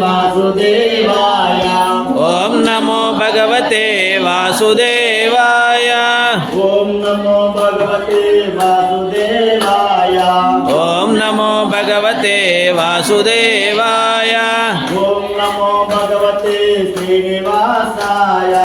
वासुदेवाय ॐ नमो भगवते वासुदेवाय ॐ नमो भगवते वासुदेवाय ॐ नमो भगवते वासुदेवाय ॐ नमो भगवते श्रीनिवासाय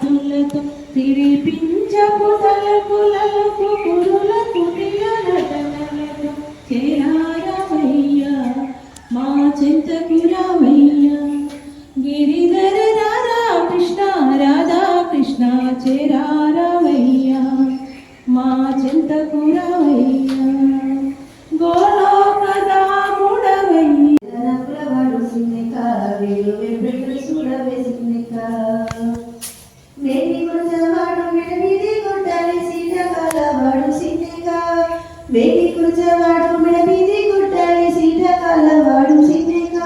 కాంతులతో తిరిపించకు తలపులకు పురులకు వేడి కురచవాడు మిడమిది సీట కలవాడు సిన్నిక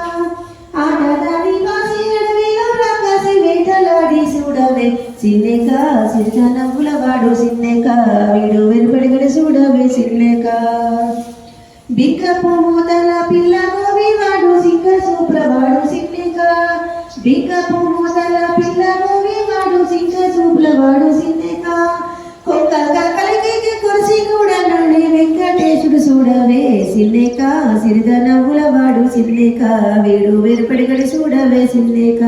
ఆటదాని కాసి అడవిలో రాకాసి వేటలాడి చూడవే. సిన్నెక సిరిత నవ్వులవాడు సిన్నెక వీడు చూడవే బిక్కపు మూతల పిల్ల గోవివాడు సింగ సూప్రవాడు సిన్నిక బిక్కపు మూతల చూడవే సిన్నేక సిరిద నవ్వుల వాడు సిన్నేక వీడు వెరుపడిగడి చూడవే సిన్నేక.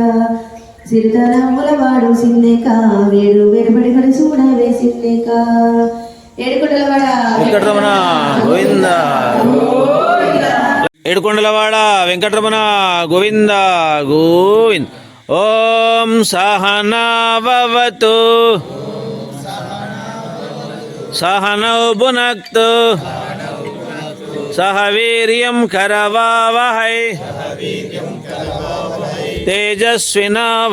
సిరిద నవ్వుల వాడు సిన్నేక వీడు వెరుపడిగడి చూడవే సిన్నేక. ఏడుకొండలవాడ. గోవింద. ఏడుకొండలవాడ వెంకటరమణ గోవింద గోవింద్. ఓం సహనావతు సహనౌ భునక్తు. सह सहवीर्यं करवावहै। तेजस्विनावधीतमस्तु।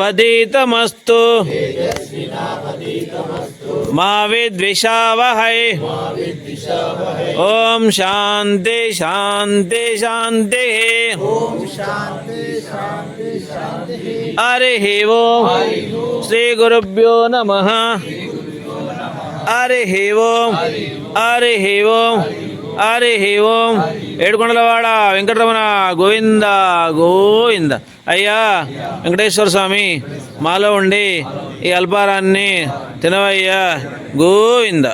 मा विद्विषावहै ॐ शान्ति शान्ति, शान्तिः। हरिः ओम् श्रीगुरुभ्यो नमः। हरिः ओम् हरिः ओम् హరి ఓం. ఏడుకొండలవాడ వెంకటరమణ గోవింద గోవింద. అయ్యా వెంకటేశ్వర స్వామి మాలో ఉండి ఈ అల్పారాన్ని తినవయ్యా. గోవింద.